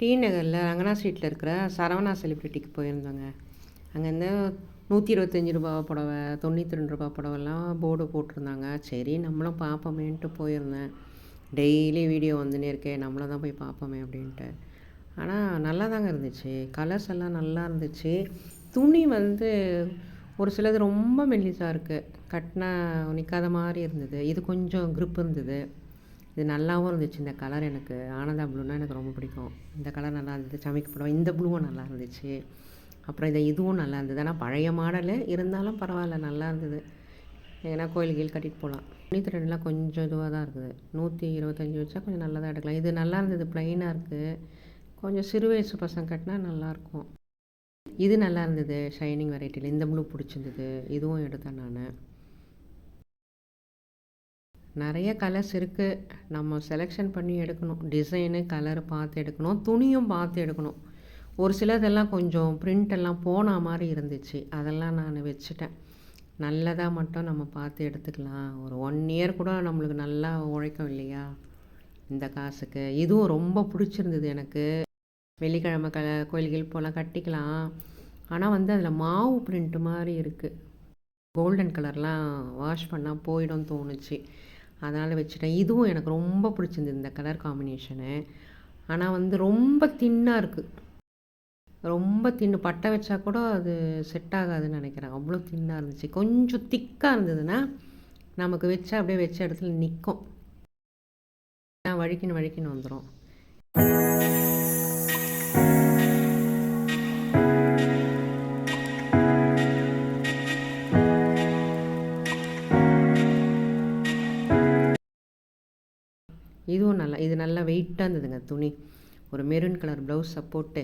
D நகரில் ரங்கனா ஸ்ட்ரீட்டில் இருக்கிற சரவணா செலிப்ரிட்டிக்கு போயிருந்தோங்க. அங்கேருந்து நூற்றி இருபத்தஞ்சி ரூபா புடவ தொண்ணூற்றி ரெண்டு ரூபா புடவைலாம் போர்டு போட்டிருந்தாங்க. சரி நம்மளும் பார்ப்போமேன்ட்டு போயிருந்தேன். டெய்லி வீடியோ வந்துனே இருக்கே நம்மளும் தான் போய் பார்ப்போமே அப்படின்ட்டு. ஆனால் நல்லா தாங்க இருந்துச்சு. கலர்ஸ் எல்லாம் நல்லா இருந்துச்சு. துணி வந்து ஒரு சிலது ரொம்ப மெல்லிசாக இருக்குது கட்டினா நிற்காத மாதிரி இருந்தது. இது கொஞ்சம் க்ரிப் இருந்தது. இது நல்லாவும் இருந்துச்சு. இந்த கலர் எனக்கு ஆனந்தா ப்ளூனா எனக்கு ரொம்ப பிடிக்கும். இந்த கலர் நல்லா இருந்தது. சமைக்க படம் இந்த ப்ளூவும் நல்லா இருந்துச்சு. அப்புறம் இந்த இதுவும் நல்லா இருந்தது. ஆனால் பழைய மாடலு இருந்தாலும் பரவாயில்ல. நல்லா இருந்தது. ஏன்னா கோயில் கீழ் கட்டிகிட்டு போகலாம் துணி ரெண்டுலாம் கொஞ்சம் இதுவாக தான் இருக்குது. நூற்றி இருபத்தஞ்சி வச்சா கொஞ்சம் நல்லா தான் எடுக்கலாம். இது நல்லா இருந்தது. ப்ளைனாக இருக்குது கொஞ்சம் சிறு வயசு பசங்க கட்டினா நல்லாயிருக்கும் இது நல்லா இருந்தது. ஷைனிங் வெரைட்டியில் இந்த ப்ளூ பிடிச்சிருந்தது. இதுவும் எடுத்தேன் நான். நிறைய கலர்ஸ் இருக்குது நம்ம செலெக்ஷன் பண்ணி எடுக்கணும். டிசைனு கலர் பார்த்து எடுக்கணும். துணியும் பார்த்து எடுக்கணும். ஒரு சிலதெல்லாம் கொஞ்சம் பிரிண்ட் எல்லாம் போன மாதிரி இருந்துச்சு. அதெல்லாம் நான் வச்சுட்டேன். நல்லதாக மட்டும் நம்ம பார்த்து எடுத்துக்கலாம். ஒரு ஒன் இயர் கூட நம்மளுக்கு நல்லா உழைக்கும் இல்லையா? இந்த காசுக்கு. இதுவும் ரொம்ப பிடிச்சிருந்தது எனக்கு. வெள்ளிக்கிழமை க கோயில்கள் போல் கட்டிக்கலாம். ஆனால் வந்து அதில் மாவு பிரிண்ட் மாதிரி இருக்குது கோல்டன் கலர்லாம் வாஷ் பண்ணால் போயிடும் தோணுச்சு. அதனால் வச்சுட்டேன். இதுவும் எனக்கு ரொம்ப பிடிச்சிருந்தது இந்த கலர் காம்பினேஷனு ஆனால் வந்து ரொம்ப தின்னாக இருக்குது ரொம்ப தின்னு பட்டை வச்சா கூட அது செட் ஆகாதுன்னு நினைக்கிறேன். அவ்வளோ தின்னாக இருந்துச்சு. கொஞ்சம் திக்காக இருந்ததுன்னா நமக்கு வச்சா அப்படியே வச்ச இடத்துல நிற்கும் வழிக்கின்னு வழிக்கின்னு வந்துடும் இதுவும் நல்லா இது நல்லா வெயிட்டாக இருந்ததுங்க துணி. ஒரு மெரூன் கலர் ப்ளவுஸ் போட்டு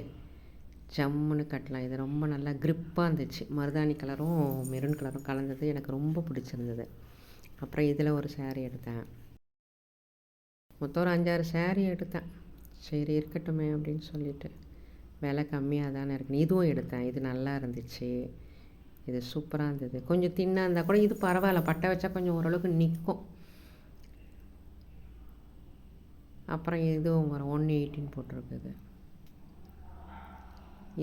ஜம்முன்னு கட்டலாம். இது ரொம்ப நல்லா க்ரிப்பாக இருந்துச்சு. மருதாணி கலரும் மெரூன் கலரும் கலந்தது. எனக்கு ரொம்ப பிடிச்சிருந்தது. அப்புறம் இதில் ஒரு சேரீ எடுத்தேன். மொத்தம் ஒரு அஞ்சாறு சேரீ எடுத்தேன். சரி இருக்கட்டுமே அப்படின்னு சொல்லிட்டு. விலை கம்மியாக தானே இருக்கு இதுவும் எடுத்தேன். இது நல்லா இருந்துச்சு. இது சூப்பராக இருந்தது. கொஞ்சம் தின்னாக இருந்தால் கூட இது பரவாயில்ல. பட்டை வச்சா கொஞ்சம் ஓரளவுக்கு நிற்கும் அப்புறம் இதுவும் வரும். ஒன் எயிட்டின்னு போட்டிருக்குது.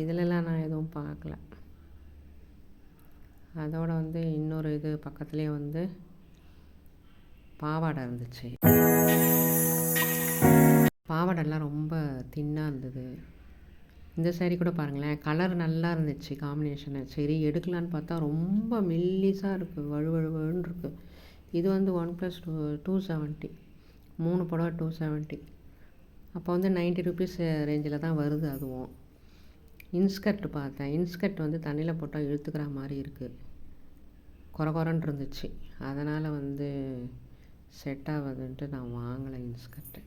இதிலலாம் நான் எதுவும் பார்க்கல. அதோட வந்து இன்னொரு இது பக்கத்துலேயே வந்து பாவாடை இருந்துச்சு. பாவாடைலாம் ரொம்ப தின்னாக இருந்தது. இந்த சேரீ கூட பாருங்களேன். கலர் நல்லா இருந்துச்சு காம்பினேஷனு சரி எடுக்கலான்னு பார்த்தா ரொம்ப மெல்லிஸாக இருக்குது வழுவழுவழுன்னு இருக்குது இது வந்து one plus two two seventy மூணு புடவை டூ செவன்ட்டி அப்போ வந்து நைன்ட்டி ருபீஸ் ரேஞ்சில் தான் வருது அதுவும். இன்ஸ்கர்ட் பார்த்தேன். இன்ஸ்கர்ட் வந்து தண்ணியில் போட்டால் இழுத்துக்கிற மாதிரி இருக்குது குறை குறன்னு இருந்துச்சு. அதனால் வந்து செட் ஆகுதுன்ட்டு நான் வாங்கலை இன்ஸ்கர்ட்டு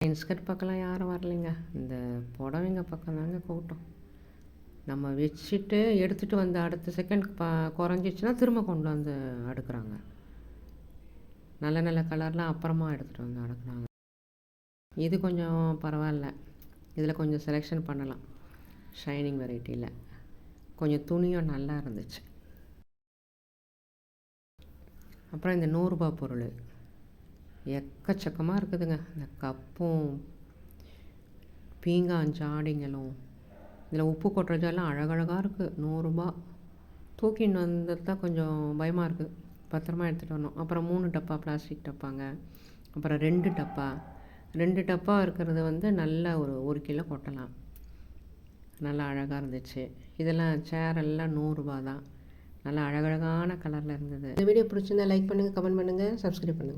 இன்ஸ்கர்ட் பக்கம்லாம் யாரும் வரலைங்க. இந்த புடவைங்க பக்கம் தாங்க கூட்டம். நம்ம வச்சுட்டு எடுத்துகிட்டு வந்து அடுத்த செகண்ட் ப குறைஞ்சிச்சுன்னா திரும்ப கொண்டு வந்து அடுக்கிறாங்க. நல்ல நல்ல கலர்லாம் அப்புறமா எடுத்துகிட்டு வந்து அடக்குனாங்க. இது கொஞ்சம் பரவாயில்ல. இதில் கொஞ்சம் செலெக்ஷன் பண்ணலாம். ஷைனிங் வெரைட்டியில் கொஞ்சம் துணியும் நல்லா இருந்துச்சு. அப்புறம் இந்த நூறுரூபா பொருள். எக்கச்சக்கமாக இருக்குதுங்க. இந்த கப்பும் பீங்கான் ஜாடிங்களும். இதில் உப்பு கொட்டுறதெல்லாம் அழகழகாக இருக்குது நூறுரூபா தூக்கின்னு வந்தது தான் கொஞ்சம் பயமாக இருக்குது பத்திரமா எடுத்துகிட்டு வரணும். அப்புறம் மூணு டப்பா பிளாஸ்டிக் டப்பாங்க. அப்புறம் ரெண்டு டப்பா. ரெண்டு டப்பா இருக்கிறது வந்து நல்லா ஒரு ஒரு கிலோ கொட்டலாம். நல்லா அழகாக இருந்துச்சு. இதெல்லாம் சேர் எல்லாம் நூறுரூபா தான். நல்லா அழகழகான கலரில் இருந்தது. இந்த வீடியோ பிடிச்சிருந்தா லைக் பண்ணுங்கள் கமெண்ட் பண்ணுங்கள் சப்ஸ்கிரைப் பண்ணுங்கள்